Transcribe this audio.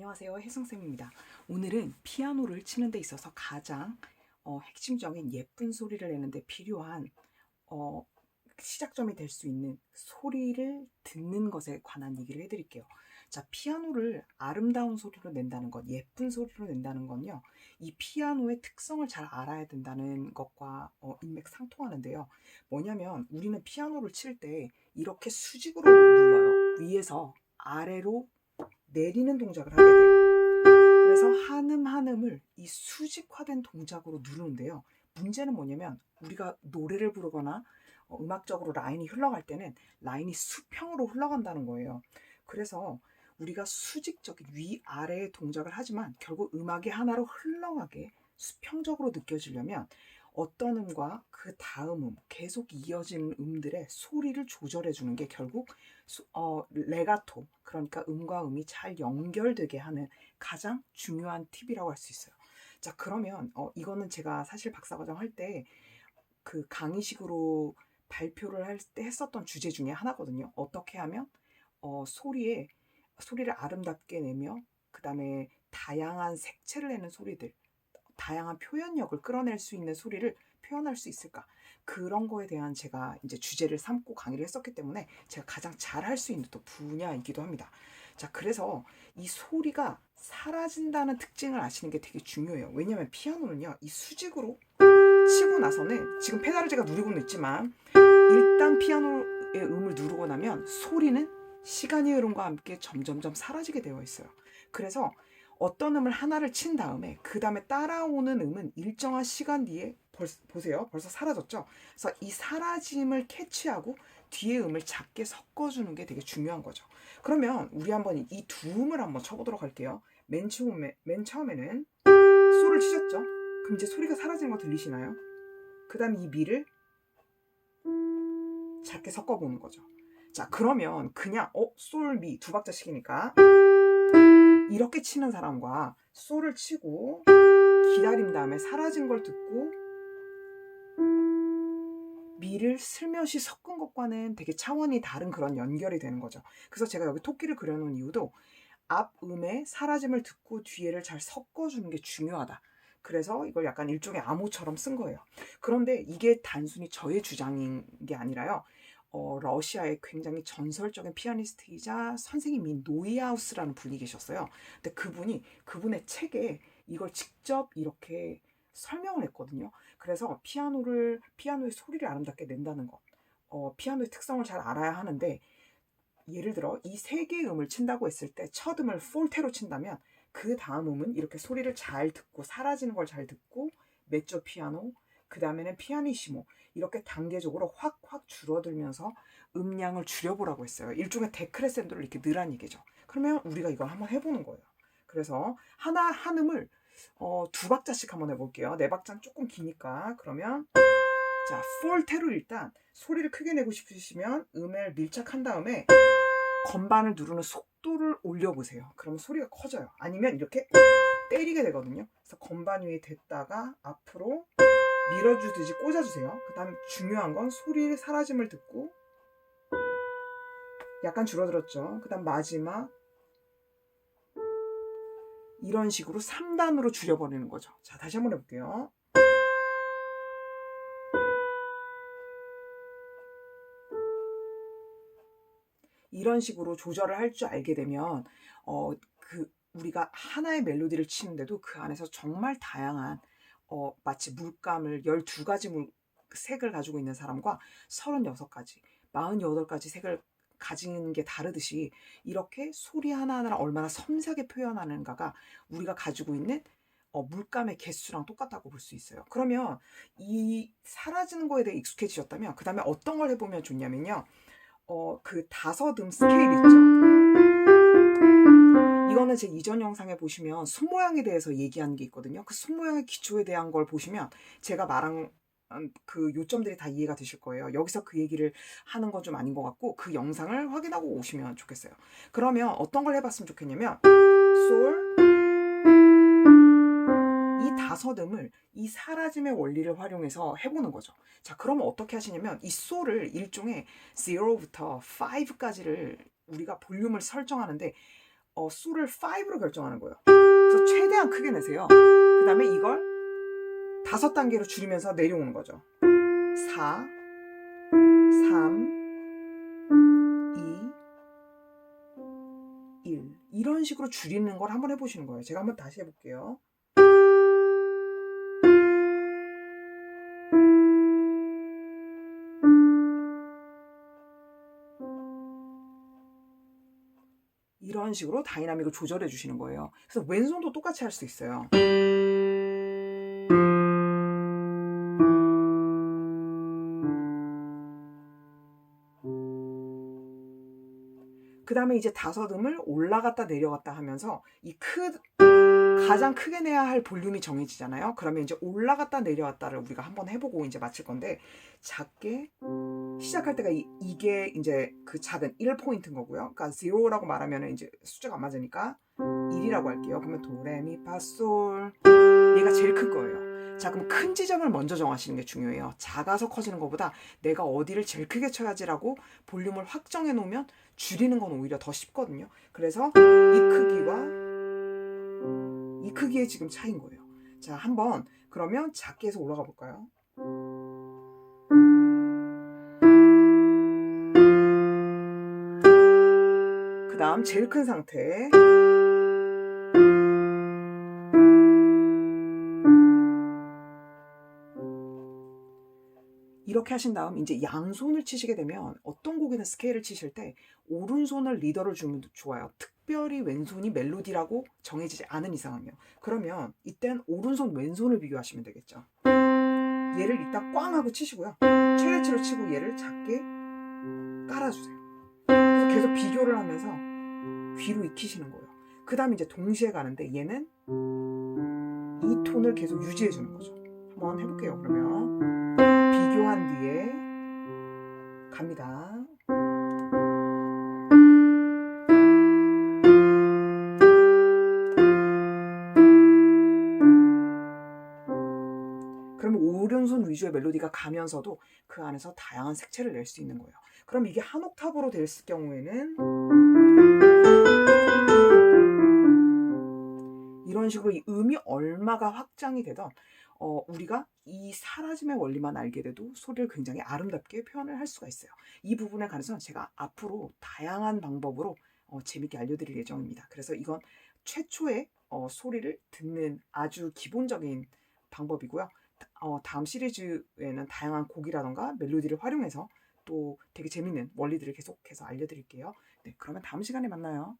안녕하세요. 혜승쌤입니다. 오늘은 피아노를 치는 데 있어서 가장 어, 핵심적인 예쁜 소리를 내는데 필요한 어, 시작점이 될 수 있는 소리를 듣는 것에 관한 얘기를 해드릴게요. 자, 피아노를 아름다운 소리로 낸다는 것, 예쁜 소리로 낸다는 건요, 이 피아노의 특성을 잘 알아야 된다는 것과 어, 인맥 상통하는데요. 뭐냐면, 우리는 피아노를 칠 때 이렇게 수직으로 눌러요. 위에서 아래로 내리는 동작을 하게 돼요. 그래서 한음 한음을 이 수직화된 동작으로 누르는데요. 문제는 뭐냐면 우리가 노래를 부르거나 어, 음악적으로 라인이 흘러갈 때는 라인이 수평으로 흘러간다는 거예요. 그래서 우리가 수직적인 위아래의 동작을 하지만 결국 음악이 하나로 흘러가게 수평적으로 느껴지려면 어떤 음과 그 다음 음, 계속 이어지는 음들의 소리를 조절해 주는 게 결국 수- 어, 레가토, 그러니까 음과 음이 잘 연결되게 하는 가장 중요한 팁이라고 할 수 있어요. 자, 그러면 어, 이거는 제가 사실 박사과정 할 때 그 강의식으로 발표를 할 때 했었던 주제 중에 하나거든요. 어떻게 하면 어, 소리에 소리를 아름답게 내며 그 다음에 다양한 색채를 내는 소리들, 다양한 표현력을 끌어낼 수 있는 소리를 표현할 수 있을까? 그런 거에 대한 제가 이제 주제를 삼고 강의를 했었기 때문에 제가 가장 잘할 수 있는 또 분야이기도 합니다. 자, 그래서 이 소리가 사라진다는 특징을 아시는 게 되게 중요해요. 왜냐면 피아노는요, 이 수직으로 치고 나서는 지금 페달을 제가 누르고는 있지만 일단 피아노의 음을 누르고 나면 소리는 시간의 흐름과 함께 점점점 사라지게 되어 있어요. 그래서 어떤 음을 하나를 친 다음에 그 다음에 따라오는 음은 일정한 시간 뒤에 벌, 보세요. 벌써 사라졌죠? 그래서 이 사라짐을 캐치하고 뒤에 음을 작게 섞어주는 게 되게 중요한 거죠. 그러면 우리 한번 이 두 음을 한번 쳐보도록 할게요. 맨 처음에, 맨 처음에는 소를 치셨죠? 그럼 이제 소리가 사라지는 거 들리시나요? 그 다음 이 미를 작게 섞어보는 거죠. 자, 그러면 그냥, 어, 솔, 미두 박자씩이니까 이렇게 치는 사람과 솔을 치고 기다린 다음에 사라진 걸 듣고 미를 슬며시 섞은 것과는 되게 차원이 다른 그런 연결이 되는 거죠. 그래서 제가 여기 토끼를 그려놓은 이유도 앞 음의 사라짐을 듣고 뒤에를 잘 섞어주는 게 중요하다. 그래서 이걸 약간 일종의 암호처럼 쓴 거예요. 그런데 이게 단순히 저의 주장인 게 아니라요. 어, 러시아의 굉장히 전설적인 피아니스트이자 선생님인 노이하우스라는 분이 계셨어요. 근데 그분이 그분의 책에 이걸 직접 이렇게 설명을 했거든요. 그래서 피아노를 피아노의 소리를 아름답게 낸다는 것, 어, 피아노의 특성을 잘 알아야 하는데 예를 들어 이 세 개의 음을 친다고 했을 때 첫 음을 폴테로 친다면 그 다음 음은 이렇게 소리를 잘 듣고 사라지는 걸 잘 듣고 메조 피아노 그 다음에는 피아니시모 이렇게 단계적으로 확확 줄어들면서 음량을 줄여보라고 했어요. 일종의 데크레센도를 이렇게 넣으란 얘기죠. 그러면 우리가 이걸 한번 해보는 거예요. 그래서 하나 한 음을 어, 두 박자씩 한번 해볼게요. 네 박자는 조금 기니까 그러면 자 폴테로 일단 소리를 크게 내고 싶으시면 음을 밀착한 다음에 건반을 누르는 속도를 올려보세요. 그러면 소리가 커져요. 아니면 이렇게 때리게 되거든요. 그래서 건반 위에 댔다가 앞으로 밀어주듯이 꽂아주세요. 그 다음 중요한 건 소리의 사라짐을 듣고 약간 줄어들었죠. 그 다음 마지막 이런 식으로 3단으로 줄여버리는 거죠. 자, 다시 한번 해볼게요. 이런 식으로 조절을 할 줄 알게 되면 어 그 우리가 하나의 멜로디를 치는데도 그 안에서 정말 다양한 어 마치 물감을 12가지 물 색을 가지고 있는 사람과 36가지, 48가지 색을 가지는 게 다르듯이 이렇게 소리 하나하나를 얼마나 섬세하게 표현하는가가 우리가 가지고 있는 어, 물감의 개수랑 똑같다고 볼 수 있어요. 그러면 이 사라지는 거에 대해 익숙해지셨다면 그 다음에 어떤 걸 해보면 좋냐면요. 어, 그 다섯 음 스케일 있죠. 이거는 제 이전 영상에 보시면 숨 모양에 대해서 얘기한 게 있거든요. 그숨 모양의 기초에 대한 걸 보시면 제가 말한 음, 그 요점들이 다 이해가 되실 거예요. 여기서 그 얘기를 하는 건 좀 아닌 것 같고 그 영상을 확인하고 오시면 좋겠어요. 그러면 어떤 걸 해봤으면 좋겠냐면 솔, 이 다섯 음을 이 사라짐의 원리를 활용해서 해보는 거죠. 자, 그러면 어떻게 하시냐면 이 솔을 일종의 0부터 5까지를 우리가 볼륨을 설정하는데 어, 수를 5로 결정하는 거예요. 그래서 최대한 크게 내세요. 그 다음에 이걸 다섯 단계로 줄이면서 내려오는 거죠. 4, 3, 2, 1. 이런 식으로 줄이는 걸 한번 해보시는 거예요. 제가 한번 다시 해볼게요. 이런 식으로 다이나믹을 조절해 주시는 거예요. 그래서 왼손도 똑같이 할 수 있어요. 그 다음에 이제 다섯음을 올라갔다 내려갔다 하면서 이 크, 가장 크게 내야 할 볼륨이 정해지잖아요. 그러면 이제 올라갔다 내려갔다를 우리가 한번 해보고 이제 마칠 건데, 작게 시작할 때가 이, 이게 이제 그 작은 1포인트인 거고요. 그러니까 0라고 말하면 이제 숫자가 안 맞으니까 1이라고 할게요. 그러면 도레미파솔 얘가 제일 큰 거예요. 자 그럼 큰 지점을 먼저 정하시는 게 중요해요. 작아서 커지는 것보다 내가 어디를 제일 크게 쳐야지라고 볼륨을 확정해 놓으면 줄이는 건 오히려 더 쉽거든요. 그래서 이 크기와 이 크기의 지금 차이인 거예요. 자 한번 그러면 작게 해서 올라가 볼까요? 그 다음 제일 큰 상태 이렇게 하신 다음 이제 양손을 치시게 되면 어떤 곡에는 스케일을 치실 때 오른손을 리더를 주면 좋아요. 특별히 왼손이 멜로디라고 정해지지 않은 이상은요. 그러면 이땐 오른손 왼손을 비교하시면 되겠죠. 얘를 이따 꽝 하고 치시고요. 최대치로 치고 얘를 작게 깔아주세요. 그래서 계속 비교를 하면서 귀로 익히시는 거예요. 그 다음에 이제 동시에 가는데 얘는 이 톤을 계속 유지해 주는 거죠. 한번 해볼게요. 그러면 비교한 뒤에 갑니다. 위주의 멜로디가 가면서도 그 안에서 다양한 색채를 낼 수 있는 거예요. 그럼 이게 한 옥타브로 됐을 경우에는 이런 식으로 이 음이 얼마가 확장이 되던 어, 우리가 이 사라짐의 원리만 알게 돼도 소리를 굉장히 아름답게 표현을 할 수가 있어요. 이 부분에 관해서는 제가 앞으로 다양한 방법으로 어, 재밌게 알려드릴 예정입니다. 그래서 이건 최초의 어, 소리를 듣는 아주 기본적인 방법이고요. 어, 다음 시리즈에는 다양한 곡이라던가 멜로디를 활용해서 또 되게 재밌는 원리들을 계속해서 알려드릴게요. 네, 그러면 다음 시간에 만나요.